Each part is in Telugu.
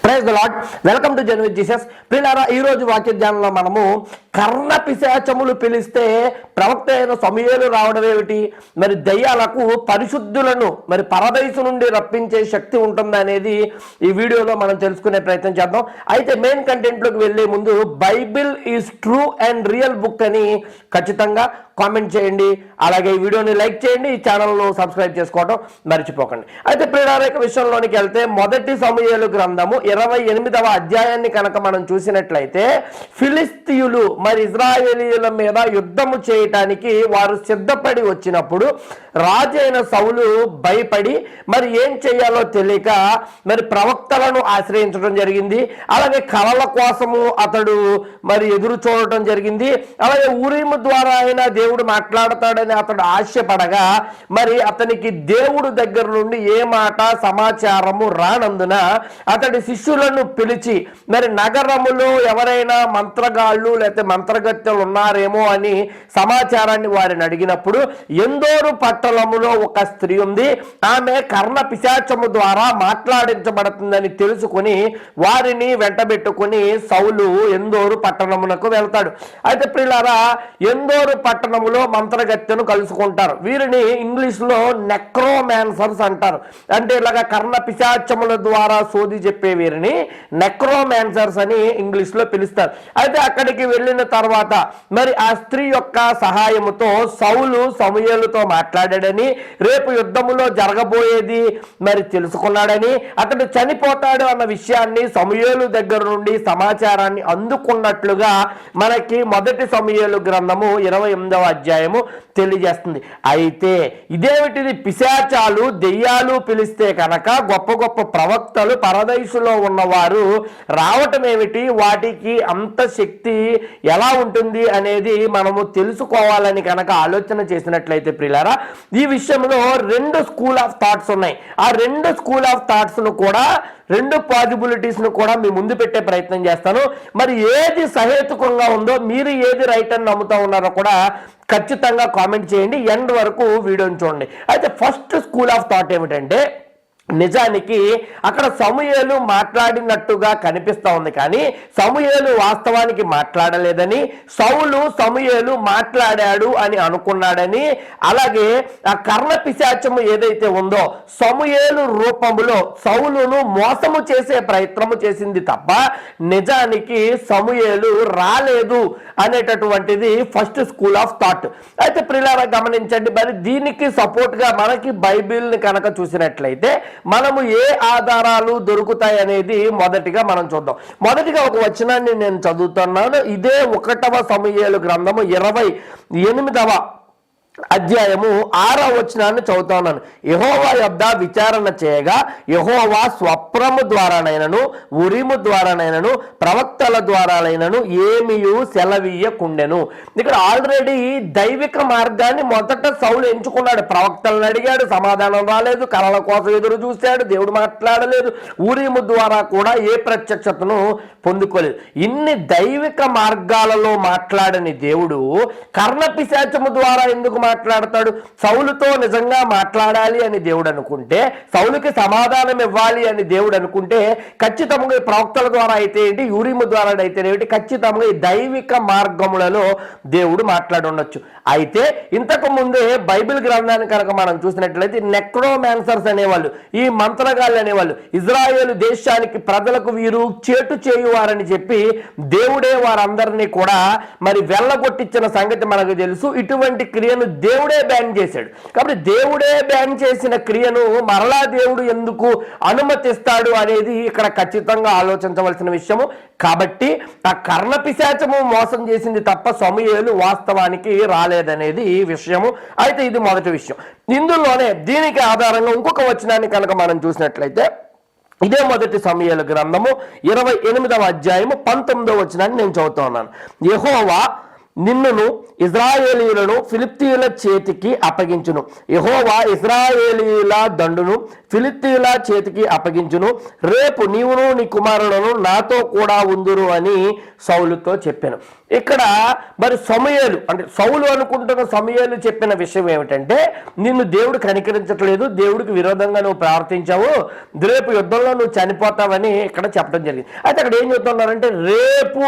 ప్రైజ్ లాడ్ వెల్కమ్ టు జన్ జీసస్ పిల్లారా ఈ రోజు వాక్య ధ్యానంలో మనము కర్ణ పిశాచములు పిలిస్తే ప్రవక్త అయిన సమయాలు రావడం ఏమిటి? మరి దయ్యాలకు పరిశుద్ధులను మరి పరదైసు నుండి రప్పించే శక్తి ఉంటుంది అనేది ఈ వీడియోలో మనం తెలుసుకునే ప్రయత్నం చేద్దాం. అయితే మెయిన్ కంటెంట్లోకి వెళ్ళే ముందు Bible is true and real book అని ఖచ్చితంగా కామెంట్ చేయండి. అలాగే ఈ వీడియోని లైక్ చేయండి. ఈ ఛానల్ను సబ్స్క్రైబ్ చేసుకోవడం మర్చిపోకండి. అయితే ప్రియారేఖ విషయంలోనికి వెళ్తే మొదటి సమయాలు గ్రంథము ఇరవై ఎనిమిదవ అధ్యాయాన్ని కనుక మనం చూసినట్లయితే ఫిలిస్తీయులు మరి ఇజ్రాయేలీయుల మీద యుద్ధము చేయటానికి వారు సిద్ధపడి వచ్చినప్పుడు రాజు అయిన సౌలు భయపడి మరి ఏం చేయాలో తెలియక మరి ప్రవక్తలను ఆశ్రయించడం జరిగింది. అలాగే కళల కోసము అతడు మరి ఎదురు చూడటం జరిగింది. అలాగే ఊరిము ద్వారా అయినా దేవుడు మాట్లాడతాడని అతడు ఆశపడగా మరి అతనికి దేవుడు దగ్గర నుండి ఏ మాట సమాచారము రానందున అతడి శిష్యులను పిలిచి మరి నగరములో ఎవరైనా మంత్రగాళ్ళు లేకపోతే మంత్రగత్తెలు ఉన్నారేమో అని సమాచారాన్ని వారిని అడిగినప్పుడు ఎందోరు పట్టణములో ఒక స్త్రీ ఉంది ఆమె కర్ణ పిశాచము ద్వారా మాట్లాడించబడుతుందని తెలుసుకుని వారిని వెంటబెట్టుకుని సౌలు ఎందోరు పట్టణమునకు వెళ్తాడు. అయితే పిల్లరా ఎందోరు పట్టణములో మంత్రగత్తెను కలుసుకుంటారు. వీరిని ఇంగ్లీష్లో నెక్రోమాన్సర్స్ అంటారు. అంటే ఇలాగ కర్ణ పిశాచముల ద్వారా సోది చెప్పే వీరిని నెక్రోమాన్సర్స్ అని ఇంగ్లీష్లో పిలుస్తారు. అయితే అక్కడికి వెళ్ళిన తర్వాత మరి ఆ స్త్రీ యొక్క సహాయముతో సౌలు సమయలతో మాట్లాడాడని రేపు యుద్ధములో జరగబోయేది మరి తెలుసుకున్నాడని అతడు చనిపోతాడు అన్న విషయాన్ని సమయలు దగ్గర నుండి సమాచారాన్ని అందుకున్నట్లుగా మనకి మొదటి సమయలు గ్రంథము ఇరవై ఎనిమిదవ అధ్యాయము తెలియజేస్తుంది. అయితే ఇదేమిటిది? పిశాచాలు దెయ్యాలు పిలిస్తే కనుక గొప్ప గొప్ప ప్రవక్తలు పరదైసులో ఉన్నవారు రావటం ఏమిటి వాటికి అంత శక్తి ఎలా ఉంటుంది అనేది మనము తెలుసుకోవాలని కనుక ఆలోచన చేసినట్లయితే ప్రియులారా ఈ విషయంలో రెండు స్కూల్ ఆఫ్ థాట్స్ ఉన్నాయి. ఆ రెండు స్కూల్ ఆఫ్ థాట్స్ను కూడా రెండు పాజిబిలిటీస్ను కూడా మీ ముందు పెట్టే ప్రయత్నం చేస్తాను. మరి ఏది సహేతుకంగా ఉందో మీరు ఏది రైట్ అని నమ్ముతా ఉన్నారో కూడా ఖచ్చితంగా కామెంట్ చేయండి. ఎండ్ వరకు వీడియోని చూడండి. అయితే ఫస్ట్ స్కూల్ ఆఫ్ థాట్ ఏమిటంటే నిజానికి అక్కడ సమూహలు మాట్లాడినట్టుగా కనిపిస్తూ ఉంది కానీ సమూహలు వాస్తవానికి మాట్లాడలేదని సౌలు సమూహలు మాట్లాడాడు అని అనుకున్నాడని అలాగే ఆ కర్ణ పిశాచము ఏదైతే ఉందో సమూహలు రూపములో సౌలును మోసము చేసే ప్రయత్నము చేసింది తప్ప నిజానికి సమూహలు రాలేదు అనేటటువంటిది ఫస్ట్ స్కూల్ ఆఫ్ థాట్ అయితే ప్రిలారా గమనించండి మరి దీనికి సపోర్ట్గా మనకి బైబిల్ని కనుక చూసినట్లయితే మనము ఏ ఆధారాలు దొరుకుతాయి అనేది మొదటిగా మనం చూద్దాం. మొదటిగా ఒక వచనాన్ని నేను చదువుతున్నాను. ఇదే ఒకటవ సమయాలు గ్రంథము ఇరవై ఎనిమిదవ అధ్యాయము ఆరో వచనాన్ని చదువుతున్నాను. యహోవా యొద్ద విచారణ చేయగా యహోవా స్వప్నము ద్వారానైనను ఉరిము ద్వారానైనను ప్రవక్తల ద్వారానైనను ఏమియు సెలవీయకుండెను. ఇక్కడ ఆల్రెడీ దైవిక మార్గాన్ని మొదట సౌలు ఎంచుకున్నాడు. ప్రవక్తలను అడిగాడు సమాధానం రాలేదు కళల కోసం ఎదురు చూశాడు దేవుడు మాట్లాడలేదు ఊరిము ద్వారా కూడా ఏ ప్రత్యక్షతను పొందుకోలేదు. ఇన్ని దైవిక మార్గాలలో మాట్లాడని దేవుడు కర్ణ పిశాచము ద్వారా ఎందుకు మాట్లాడతాడు సౌలుతో నిజంగా మాట్లాడాలి అని దేవుడు అనుకుంటే సౌలుకి సమాధానం ఇవ్వాలి అని దేవుడు అనుకుంటే ఖచ్చితంగా ఈ ప్రవక్తల ద్వారా అయితే ఏంటి యూరిము ద్వారా అయితే ఏమిటి ఖచ్చితంగా ఈ దైవిక మార్గములలో దేవుడు మాట్లాడి ఉండొచ్చు అయితే ఇంతకు ముందే బైబిల్ గ్రంథాన్ని కనుక మనం చూసినట్లయితే నెక్రోమాన్సర్స్ అనేవాళ్ళు ఈ మంత్రగాళ్ళు అనేవాళ్ళు ఇజ్రాయేల్ దేశానికి ప్రజలకు వీరు చేటు చేయువారని చెప్పి దేవుడే వారందరినీ కూడా మరి వెళ్ళగొట్టించిన సంగతి మనకు తెలుసు. ఇటువంటి క్రియను దేవుడే బ్యాన్ చేశాడు. కాబట్టి దేవుడే బ్యాన్ చేసిన క్రియను మరలా దేవుడు ఎందుకు అనుమతిస్తాడు అనేది ఇక్కడ ఖచ్చితంగా ఆలోచించవలసిన విషయము. కాబట్టి ఆ కర్ణ పిశాచము మోసం చేసింది తప్ప సమయాలు వాస్తవానికి రాలేదనేది ఈ విషయము. అయితే ఇది మొదటి విషయం. ఇందులోనే దీనికి ఆధారంగా ఇంకొక వచనాన్ని కనుక మనం చూసినట్లయితే ఇదే మొదటి సమయాల గ్రంథము ఇరవై ఎనిమిదవ అధ్యాయము పంతొమ్మిదవ వచనాన్ని నేను చదువుతా ఉన్నాను. యహోవా నిన్నును ఇజ్రాయేలీలను ఫిలిప్తీయుల చేతికి అప్పగించును. యహోవా ఇజ్రాయేలీల దండును ఫిలిప్తీయుల చేతికి అప్పగించును. రేపు నీవును నీ కుమారులను నాతో కూడా ఉందురు అని సౌలుతో చెప్పాను. ఇక్కడ మరి సమయలు అంటే సౌలు అనుకుంటున్న సమయాలు చెప్పిన విషయం ఏమిటంటే నిన్ను దేవుడు కనికరించట్లేదు దేవుడికి విరోధంగా నువ్వు ప్రార్థించావు రేపు యుద్ధంలో నువ్వు చనిపోతావని ఇక్కడ చెప్పడం జరిగింది. అయితే అక్కడ ఏం చెప్తున్నారంటే రేపు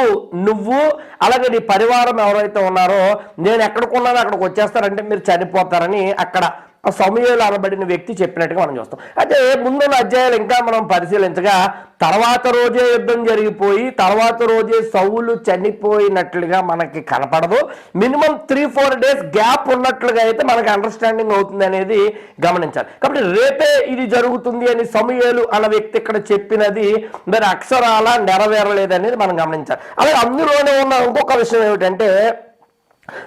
నువ్వు అలాగే నీ పరివారం ఎవరైతే ఉన్నారో నేను ఎక్కడికి ఉన్నానో అక్కడికి వచ్చేస్తారంటే మీరు చనిపోతారని అక్కడ ఆ సమయంలో అనబడిన వ్యక్తి చెప్పినట్టుగా మనం చూస్తాం. అయితే ముందున్న అధ్యాయాలు ఇంకా మనం పరిశీలించగా తర్వాత రోజే యుద్ధం జరిగిపోయి తర్వాత రోజే సౌలు చనిపోయినట్లుగా మనకి కనపడదు. Minimum three four days gap ఉన్నట్లుగా అయితే మనకి అండర్స్టాండింగ్ అవుతుంది అనేది గమనించాలి. కాబట్టి రేపే ఇది జరుగుతుంది అని సమయాలు అన్న వ్యక్తి ఇక్కడ చెప్పినది మరి అక్షరాల నెరవేరలేదనేది మనం గమనించాలి. అలాగే అందులోనే ఉన్న ఇంకొక విషయం ఏమిటంటే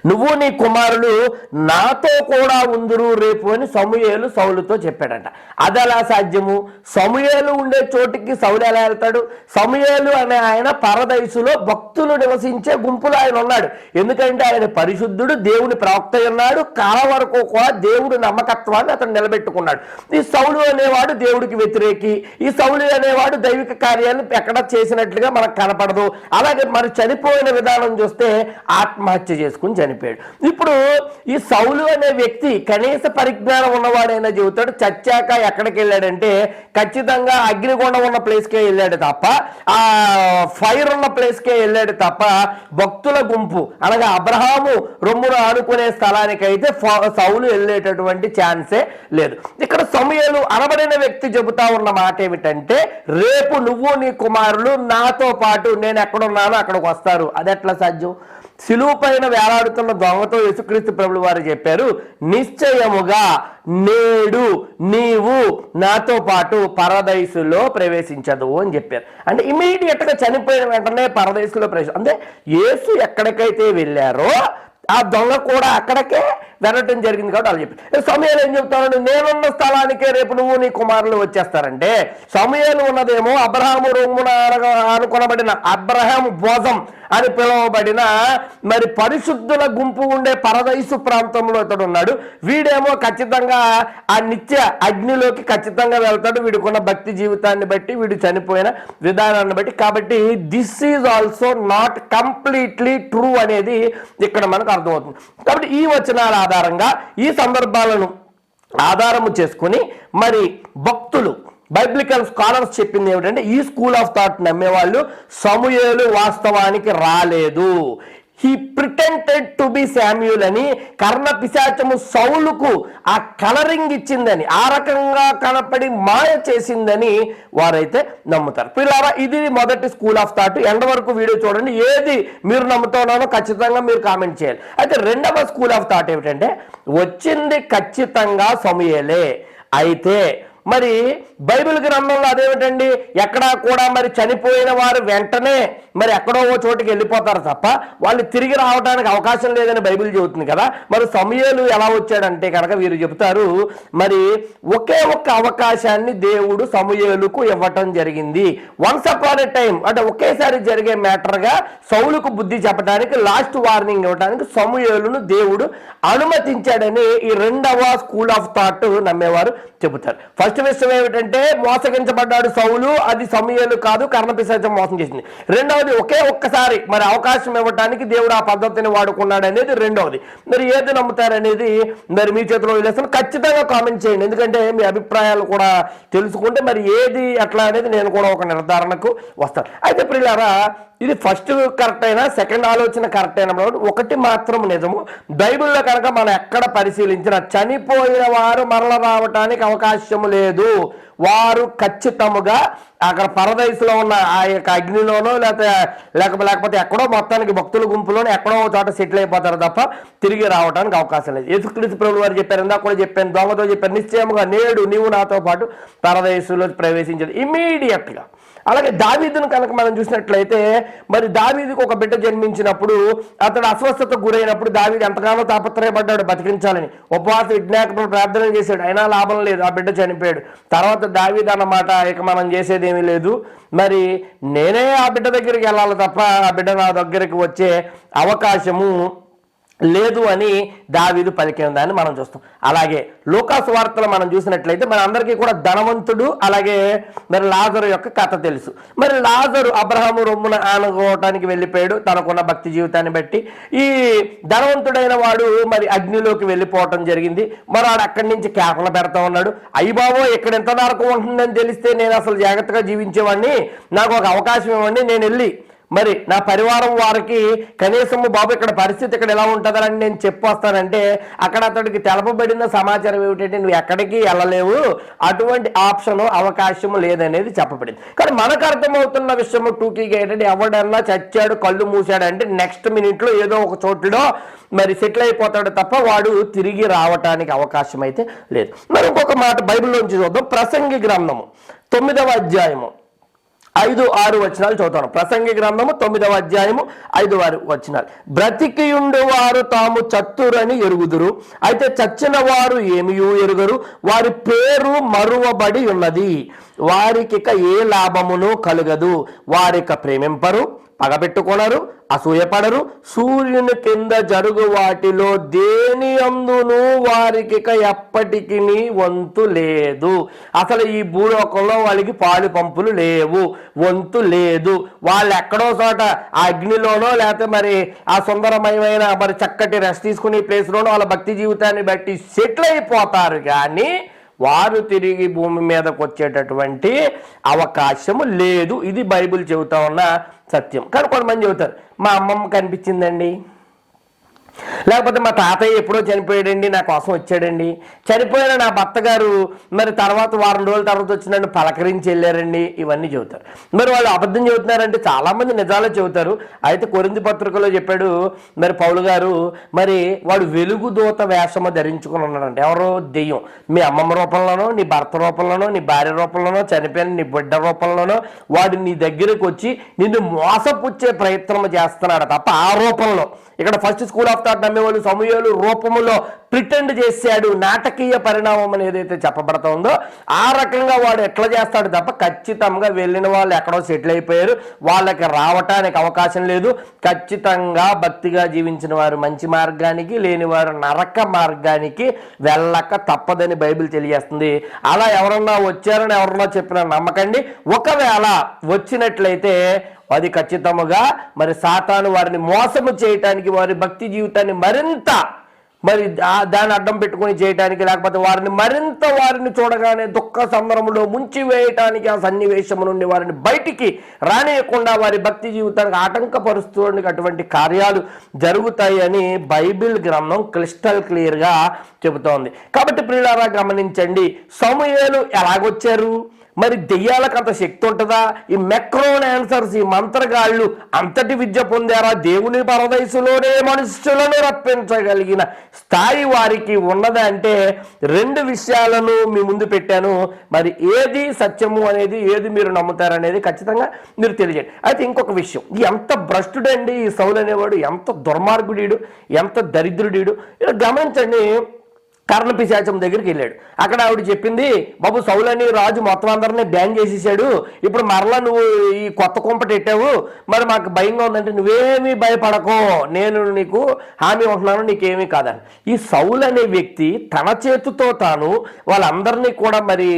నువ్వు నీ కుమారులు నాతో కూడా ఉందురు రేపు అని సమూయేలు సౌలుతో చెప్పాడంట. అది ఎలా సాధ్యము? సమూయేలు ఉండే చోటికి సౌలు ఎలా వెళ్తాడు? సమూయేలు అనే ఆయన పరదైసులో భక్తులు నివసించే గుంపులో ఆయన ఉన్నాడు. ఎందుకంటే ఆయన పరిశుద్ధుడు దేవుని ప్రవక్త ఉన్నాడు కాల వరకు కూడా దేవుడి నమ్మకత్వాన్ని అతను నిలబెట్టుకున్నాడు. ఈ సౌలు అనేవాడు దేవుడికి వ్యతిరేకి. ఈ సౌలు అనేవాడు దైవిక కార్యాలు ఎక్కడ చేసినట్లుగా మనకు కనపడదు. అలాగే మరి చనిపోయిన విధానం చూస్తే ఆత్మహత్య చేసుకుని చనిపోయాడు. ఇప్పుడు ఈ సౌలు అనే వ్యక్తి కనీస పరిజ్ఞానం ఉన్నవాడైనా చెబుతాడు చచ్చాక ఎక్కడికి వెళ్ళాడంటే ఖచ్చితంగా అగ్నిగుండం ఉన్న ప్లేస్కే వెళ్ళాడు తప్ప ఆ ఫైర్ ఉన్న ప్లేస్కే వెళ్ళాడు తప్ప భక్తుల గుంపు అనగా అబ్రహాము రొమ్మును ఆనుకునే స్థలానికైతే ఫ- సౌలు వెళ్ళేటటువంటి ఛాన్సే లేదు. ఇక్కడ సమయాలు అనబడిన వ్యక్తి చెబుతా ఉన్న మాట ఏమిటంటే రేపు నువ్వు నీ కుమారులు నాతో పాటు నేను ఎక్కడున్నానో అక్కడికి వస్తారు. అది ఎట్లా సాధ్యం? సిలువు పైన వేలాడుతున్న దొంగతో యేసుక్రీస్తు ప్రభులు వారు చెప్పారు నిశ్చయముగా నేడు నీవు నాతో పాటు పరదైసులో ప్రవేశించదు అని చెప్పారు. అంటే ఇమీడియట్గా చనిపోయిన వెంటనే పరదైసులో ప్రవేశం. అంటే యేసు ఎక్కడికైతే వెళ్ళారో ఆ దొంగ కూడా అక్కడికే వెళ్ళటం జరిగింది కాబట్టి అలా చెప్పి సమయాలు ఏం చెప్తానండి నేనున్న స్థలానికే రేపు నువ్వు నీ కుమారులు వచ్చేస్తారంటే సమయాలు ఉన్నదేమో అబ్రహాము రొమ్మున అనుకునబడిన అబ్రహాం భోజం అని పిలువబడిన మరి పరిశుద్ధుల గుంపు ఉండే పరదైసు ప్రాంతంలో ఇతడు ఉన్నాడు. వీడేమో ఖచ్చితంగా ఆ నిత్య అగ్నిలోకి ఖచ్చితంగా వెళ్తాడు. వీడికున్న భక్తి జీవితాన్ని బట్టి వీడు చనిపోయిన విధానాన్ని బట్టి. కాబట్టి this is also not completely true అనేది ఇక్కడ మనకు అర్థమవుతుంది. కాబట్టి ఈ వచనాల ఆధారంగా ఈ సందర్భాలను ఆధారము చేసుకుని మరి భక్తులు బైబిలికల్ స్కాలర్స్ చెప్పింది ఏమిటంటే ఈ స్కూల్ ఆఫ్ థాట్ నమ్మేవాళ్ళు సమూహలు వాస్తవానికి రాలేదు. He pretended to be Samuel అని కర్ణ పిశాచము సౌలుకు ఆ కలరింగ్ ఇచ్చిందని ఆ రకంగా కనపడి మాయ చేసిందని వారైతే నమ్ముతారు. పిల్లరా ఇది మొదటి స్కూల్ ఆఫ్ థాట్ ఎండ వరకు వీడియో చూడండి. ఏది మీరు నమ్ముతున్నానో ఖచ్చితంగా మీరు కామెంట్ చేయాలి. అయితే రెండవ స్కూల్ ఆఫ్ థాట్ ఏమిటంటే వచ్చింది ఖచ్చితంగా సమయలే. అయితే మరి బైబిల్ గ్రంథంలో అదేమిటండి? ఎక్కడా కూడా మరి చనిపోయిన వారు వెంటనే మరి ఎక్కడో ఓ చోటికి వెళ్ళిపోతారు తప్ప వాళ్ళు తిరిగి రావడానికి అవకాశం లేదని బైబిల్ చెబుతుంది కదా. మరి సమయాలు ఎలా వచ్చాడంటే కనుక వీరు చెబుతారు మరి ఒకే ఒక్క అవకాశాన్ని దేవుడు సమయాలకు ఇవ్వటం జరిగింది. వన్స్ అపాన్ ఎ టైం అంటే ఒకేసారి జరిగే మ్యాటర్గా సౌలుకు బుద్ధి చెప్పడానికి లాస్ట్ వార్నింగ్ ఇవ్వడానికి సమయాలను దేవుడు అనుమతించాడని ఈ రెండవ స్కూల్ ఆఫ్ థాట్ నమ్మేవారు చెబుతారు. ఫస్ట్ విషయం ఏమిటంటే మోసగించబడ్డాడు సౌలు. అది సమయాలు కాదు కర్ణపిశాచం మోసం చేసింది. రెండవది ఒకే ఒక్కసారి మరి అవకాశం ఇవ్వడానికి దేవుడు ఆ పద్ధతిని వాడుకున్నాడు అనేది రెండవది. మరి ఏది నమ్ముతారనేది మరి మీ చేతిలో వదిలేస్తాను. ఖచ్చితంగా కామెంట్ చేయండి. ఎందుకంటే మీ అభిప్రాయాలు కూడా తెలుసుకుంటే మరి ఏది ఎట్లా అనేది నేను కూడా ఒక నిర్ధారణకు వస్తాను. అయితే ప్రియులారా ఇది ఫస్ట్ కరెక్ట్ అయినా సెకండ్ ఆలోచన కరెక్ట్ అయినప్పుడు ఒకటి మాత్రం నిజము. బైబిల్లో కనుక మనం ఎక్కడ పరిశీలించిన చనిపోయిన వారు మరల రావటానికి అవకాశం లేదు. లేదు. వారు ఖచ్చితముగా అక్కడ పరదైసులో ఉన్న ఆ యొక్క అగ్నిలోనో లేకపోతే లేకపోతే ఎక్కడో మొత్తానికి భక్తుల గుంపులోనో ఎక్కడో ఒక చోట సెటిల్ అయిపోతారు తప్ప తిరిగి రావడానికి అవకాశం లేదు. యేసుక్రీస్తు ప్రభు వారు చెప్పారు ఇందాక కూడా చెప్పాను దొంగతో చెప్పారు నిశ్చయముగా నేడు నీవు నాతో పాటు పరదైసులో ప్రవేశించదు. ఇమీడియట్గా అలాగే దావీదును కనుక మనం చూసినట్లయితే మరి దావీదుకు ఒక బిడ్డ జన్మించినప్పుడు అతడు అస్వస్థత గురైనప్పుడు దావీదు ఎంతగానో తాపత్రయపడ్డాడు బతికించాలని. ఉపవాస విజ్ఞాపన ప్రార్థన చేశాడు. అయినా లాభం లేదు ఆ బిడ్డ చనిపోయాడు. తర్వాత లేకపోతే దావీద్ అన్నమాట ఇక మనం చేసేదేమీ లేదు. మరి నేనే ఆ బిడ్డ దగ్గరికి వెళ్ళాలి తప్ప ఆ బిడ్డ నా దగ్గరికి వచ్చే అవకాశము లేదు అని దావీదు పలికి ఉందని మనం చూస్తాం. అలాగే లోకాసు వార్తలు మనం చూసినట్లయితే మన అందరికీ కూడా ధనవంతుడు అలాగే మరి లాజరు యొక్క కథ తెలుసు. మరి లాజరు అబ్రహాము రొమ్మున ఆనుకోవటానికి వెళ్ళిపోయాడు. తనకున్న భక్తి జీవితాన్ని బట్టి ఈ ధనవంతుడైన వాడు మరి అగ్నిలోకి వెళ్ళిపోవటం జరిగింది. మరి వాడు అక్కడి నుంచి కేకలు పెడతా ఉన్నాడు. అయ్యబాబో ఇక్కడ ఎంత నరకం ఉంటుందని తెలిస్తే నేను అసలు జాగ్రత్తగా జీవించేవాడిని. నాకు ఒక అవకాశం ఇవ్వండి నేను వెళ్ళి మరి నా పరివారం వారికి కనీసం బాబు ఇక్కడ పరిస్థితి ఇక్కడ ఎలా ఉంటుందని నేను చెప్పొస్తానంటే అక్కడ అతడికి తెలపబడిన సమాచారం ఏమిటంటే నువ్వు ఎక్కడికి వెళ్ళలేవు. అటువంటి ఆప్షన్ అవకాశం లేదనేది చెప్పబడింది. కానీ మనకు అర్థమవుతున్న విషయం టూకీగా ఏంటంటే ఎవడన్నా చచ్చాడు కళ్ళు మూసాడు అంటే నెక్స్ట్ మినిట్లో ఏదో ఒక చోటులో మరి సెటిల్ అయిపోతాడు తప్ప వాడు తిరిగి రావటానికి అవకాశం అయితే లేదు. మరి ఇంకొక మాట బైబిల్లోంచి చూద్దాం. ప్రసంగి గ్రంథము తొమ్మిదవ అధ్యాయము. ఐదు ఆరు వచనాలు చదువుతాను. ప్రసంగి గ్రంథము తొమ్మిదవ అధ్యాయము ఐదు ఆరు వచనాలు. బ్రతికియుండు వారు తాము చత్తురని ఎరుగుదురు. అయితే చచ్చిన వారు ఏమియూ ఎరుగరు? వారి పేరు మరువబడి ఉన్నది. వారికిక ఏ లాభమును కలుగదు? వారిక ప్రేమింపరు. పగబెట్టుకొనరు అసూయపడరు. సూర్యుని కింద జరుగు వాటిలో దేని అందును వారికి ఎప్పటికీ వంతు లేదు. అసలు ఈ భూలోకంలో వాళ్ళకి పాలు పంపులు లేవు వంతు లేదు. వాళ్ళు ఎక్కడో చోట ఆ అగ్నిలోనో లేకపోతే మరి ఆ సుందరమయమైన మరి చక్కటి రెస్ట్ తీసుకునే ప్లేస్లోనో వాళ్ళ భక్తి జీవితాన్ని బట్టి సెటిల్ అయిపోతారు. కానీ వారు తిరిగి భూమి మీదకు వచ్చేటటువంటి అవకాశము లేదు. ఇది బైబిల్ చెబుతా ఉన్న సత్యం. కానీ కొంతమంది చెబుతారు మా అమ్మమ్మ కనిపించిందండి. లేకపోతే మా తాతయ్య ఎప్పుడో చనిపోయాడండి నా కోసం వచ్చాడండి. చనిపోయిన నా భర్త గారు మరి తర్వాత వారం రోజుల తర్వాత వచ్చి నన్ను పలకరించి వెళ్ళారండి. ఇవన్నీ చెబుతారు. మరి వాళ్ళు అబద్ధం చెబుతున్నారంటే చాలామంది నిజాలు చెబుతారు. అయితే కొరింది పత్రికలో చెప్పాడు మరి పౌలు గారు మరి వాడు వెలుగు దూత వేషము ధరించుకుని ఉన్నాడంట. ఎవరో దెయ్యం. మీ అమ్మమ్మ రూపంలోనో నీ భర్త రూపంలోనో నీ భార్య రూపంలోనో చనిపోయిన నీ బిడ్డ రూపంలోనో వాడు నీ దగ్గరకు వచ్చి నిన్ను మోసపుచ్చే ప్రయత్నం చేస్తున్నాడు తప్ప ఆ రూపంలో. ఇక్కడ ఫస్ట్ స్కూల్ ఆఫ్ థాట్ ఉండేవాళ్ళు సమూహాలు రూపములో ప్రిటెండ్ చేశాడు నాటకీయ పరిణామం అని ఏదైతే చెప్పబడుతుందో ఆ రకంగా వాడు ఎట్లా చేస్తాడు తప్ప ఖచ్చితంగా వెళ్ళిన వాళ్ళు ఎక్కడో సెటిల్ అయిపోయారు. వాళ్ళకి రావటానికి అవకాశం లేదు. ఖచ్చితంగా భక్తిగా జీవించిన వారు మంచి మార్గానికి లేని వారు నరక మార్గానికి వెళ్ళక తప్పదని బైబిల్ తెలియజేస్తుంది. అలా ఎవరన్నా వచ్చారని ఎవరన్నా చెప్పిన నమ్మకండి. ఒకవేళ వచ్చినట్లయితే అది ఖచ్చితముగా మరి సాతాను వారిని మోసము చేయటానికి వారి భక్తి జీవితాన్ని మరింత మరి దాన్ని అడ్డం పెట్టుకొని చేయటానికి లేకపోతే వారిని మరింత వారిని చూడగానే దుఃఖ సంబరములో ముంచి వేయటానికి ఆ సన్నివేశం నుండి వారిని బయటికి రానియకుండా వారి భక్తి జీవితానికి ఆటంకపరుస్తూ అటువంటి కార్యాలు జరుగుతాయని బైబిల్ గ్రంథం క్లిస్టల్ క్లియర్గా చెబుతోంది. కాబట్టి ప్రియులారా గమనించండి సమూహలు ఎలాగొచ్చారు? మరి దెయ్యాలకు అంత శక్తి ఉంటుందా? ఈ మెక్రోన్ ఆన్సర్స్ ఈ మంత్రగాళ్ళు అంతటి విద్య పొందారా? దేవుని పరదయసులోనే మనుషులను రప్పించగలిగిన స్థాయి వారికి ఉన్నదా అంటే రెండు విషయాలను మీ ముందు పెట్టాను. మరి ఏది సత్యము అనేది ఏది మీరు నమ్ముతారనేది ఖచ్చితంగా మీరు తెలియజేయండి. అయితే ఇంకొక విషయం ఎంత భ్రష్టుడండి ఈ సౌలు అనేవాడు? ఎంత దుర్మార్గుడీడు? ఎంత దరిద్రుడీడు? ఇలా గమనించండి కర్ణ పిశాచం దగ్గరికి వెళ్ళాడు. అక్కడ ఆవిడ చెప్పింది బాబు సౌలని రాజు మొత్తం అందరినీ బ్యాన్ చేసేసాడు. ఇప్పుడు మరలా నువ్వు ఈ కొత్త కుంపటి పెట్టావు మరి మాకు భయంగా ఉందంటే నువ్వేమీ భయపడకు. నేను నీకు హామీ ఉంటున్నాను నీకేమీ కాదని. ఈ సౌలు అనే వ్యక్తి తన చేతితో తాను వాళ్ళందరినీ కూడా మరి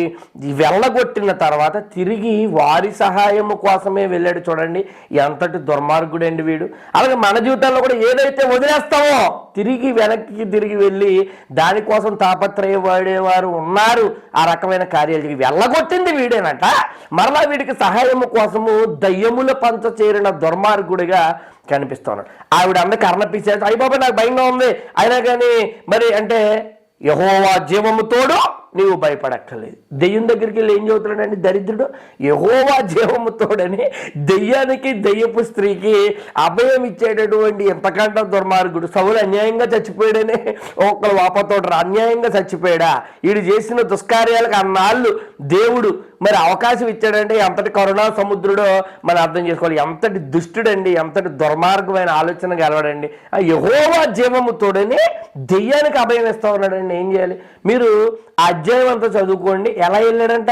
వెళ్ళగొట్టిన తర్వాత తిరిగి వారి సహాయం కోసమే వెళ్ళాడు చూడండి. ఎంతటి దుర్మార్గుడండి వీడు. అలాగే మన జీవితాల్లో కూడా ఏదైతే వదిలేస్తామో తిరిగి వెనక్కి తిరిగి వెళ్ళి దానికోసం తాపత్రయపడేవారు ఉన్నారు. ఆ రకమైన కార్యాలు వెళ్ళగొట్టింది వీడేనట. మరలా వీడికి సహాయము కోసము దయ్యముల పంచ చేరిన దుర్మార్గుడిగా కనిపిస్తున్నాడు ఆవిడ అన్న కర్ణ అయ్యి బాబా నాకు భయంగా ఉంది. అయినా కానీ మరి అంటే యహోవా జీవము తోడు నీవు భయపడక్కర్లేదు. దెయ్యం దగ్గరికి వెళ్ళి ఏం చదువుతున్నాడండి? దరిద్రుడు? యహోవా జీవముతోడని దెయ్యానికి దెయ్యపు స్త్రీకి అభయం ఇచ్చేటటువంటి ఎంతకంటే దుర్మార్గుడు. సవులు అన్యాయంగా చచ్చిపోయాడని ఒకళ్ళు వాపతోడు అన్యాయంగా చచ్చిపోయాడా? వీడు చేసిన దుష్కార్యాలకు అన్నాళ్ళు దేవుడు మరి అవకాశం ఇచ్చాడంటే ఎంతటి కరుణా సముద్రుడో మనం అర్థం చేసుకోవాలి. ఎంతటి దుష్టుడండి ఎంతటి దుర్మార్గమైన ఆలోచన గలవాడండి. ఆ యహోవా జీవముతోడని దెయ్యానికి అభయం ఇస్తా ఉన్నాడండి. ఏం చేయాలి? మీరు ఆ అధ్యాయం అంతా చదువుకోండి. ఎలా వెళ్ళాడంట?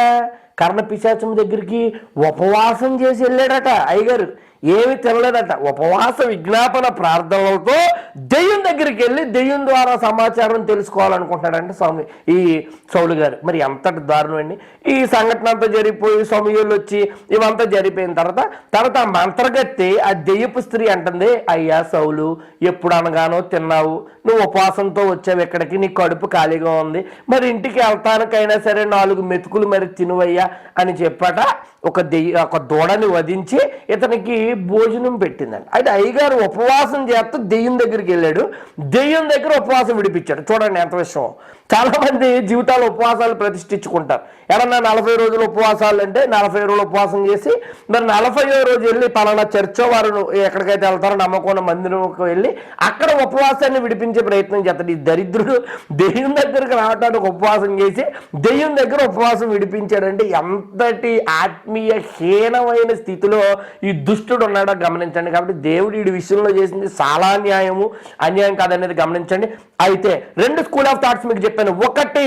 కర్ణ పిశాచం దగ్గరికి ఉపవాసం చేసి వెళ్ళాడట అయ్యగారు. ఏమి తినలేదంట ఉపవాస విజ్ఞాపన ప్రార్థనలతో దెయ్యం దగ్గరికి వెళ్ళి దెయ్యం ద్వారా సమాచారం తెలుసుకోవాలనుకుంటాడంటే స్వామి ఈ సౌలు గారు. మరి ఎంతటి దారుణం అండి ఈ సంఘటన అంతా జరిగిపోయి సమయంలో వచ్చి ఇవంతా జరిగిపోయిన తర్వాత తర్వాత ఆ మంత్రగత్తి ఆ దెయ్యపు స్త్రీ అంటుంది అయ్యా సౌలు ఎప్పుడు అనగానో తిన్నావు. నువ్వు ఉపవాసంతో వచ్చావు ఇక్కడికి నీ కడుపు ఖాళీగా ఉంది. మరి ఇంటికి వెళ్తానికైనా సరే నాలుగు మెతుకులు మరి తినువయ్యా అని చెప్పాట. ఒక దెయ్య ఒక దూడని వధించి ఇతనికి భోజనం పెట్టిందండి అయితే అయ్యగారు ఉపవాసం చేస్తూ దెయ్యం దగ్గరికి వెళ్ళాడు. దెయ్యం దగ్గర ఉపవాసం విడిపించాడు. చూడండి ఎంత విషయం. చాలామంది జీవితాలు ఉపవాసాలు ప్రతిష్ఠించుకుంటారు. ఎడన్నా నలభై రోజులు ఉపవాసాలు అంటే నలభై రోజులు ఉపవాసం చేసి మరి నలభై రోజు వెళ్ళి పలానా చర్చో వారు ఎక్కడికైతే వెళ్తారో నమ్మకం మందిరంకి వెళ్ళి అక్కడ ఉపవాసాన్ని విడిపించే ప్రయత్నం చేస్తాడు. ఈ దరిద్రుడు దెయ్యం దగ్గరికి రావడానికి ఉపవాసం చేసి దెయ్యం దగ్గర ఉపవాసం విడిపించాడంటే ఎంతటి ఆత్మీయ హీనమైన స్థితిలో ఈ దుష్టుడు ఉన్నాడో గమనించండి. కాబట్టి దేవుడు ఈ విషయంలో చేసింది చాలా న్యాయము అన్యాయం కాదనేది గమనించండి. అయితే రెండు స్కూల్ ఆఫ్ థాట్స్ మీకు చెప్పాను. ఒకటి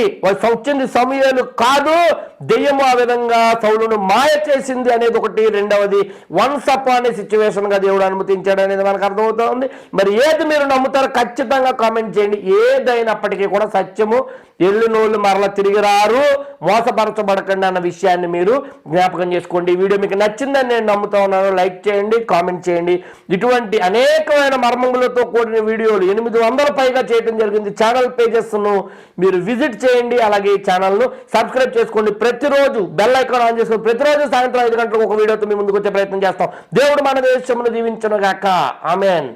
వచ్చింది సమయాలు కాదు దెయ్యము ఆ విధంగా సౌలును మాయ చేసింది అనేది ఒకటి. రెండవది వన్స్ అప్ అనే సిచ్యువేషన్గా దేవుడు అనుమతించాడు అనేది మనకు అర్థమవుతోంది. మరి ఏది మీరు నమ్ముతారో ఖచ్చితంగా కామెంట్ చేయండి. ఏదైనప్పటికీ కూడా సత్యము ఎల్లు నోళ్ళు మరల తిరిగి రారు. మోసపరచబడకండి అన్న విషయాన్ని మీరు జ్ఞాపకం చేసుకోండి. ఈ వీడియో మీకు నచ్చిందని నేను నమ్ముతా ఉన్నాను. లైక్ చేయండి కామెంట్ చేయండి. ఇటువంటి అనేకమైన మర్మములతో కూడిన వీడియోలు ఎనిమిది వందల పైగా చేయటం జరిగింది. ఛానల్ పేజెస్ను మీరు విజిట్ చేయండి. అలాగే ఈ ఛానల్ను సబ్స్క్రైబ్ చేసుకోండి. ప్రతిరోజు బెల్ ఐకాన్ ఆన్ చేసుకొని ప్రతిరోజు సాయంత్రం ఐదు గంటలకు ఒక వీడియోతో మీ ముందుకు వచ్చే ప్రయత్నం చేస్తాం. దేవుడు మన దేశమును దీవించను గాక ఆమెన్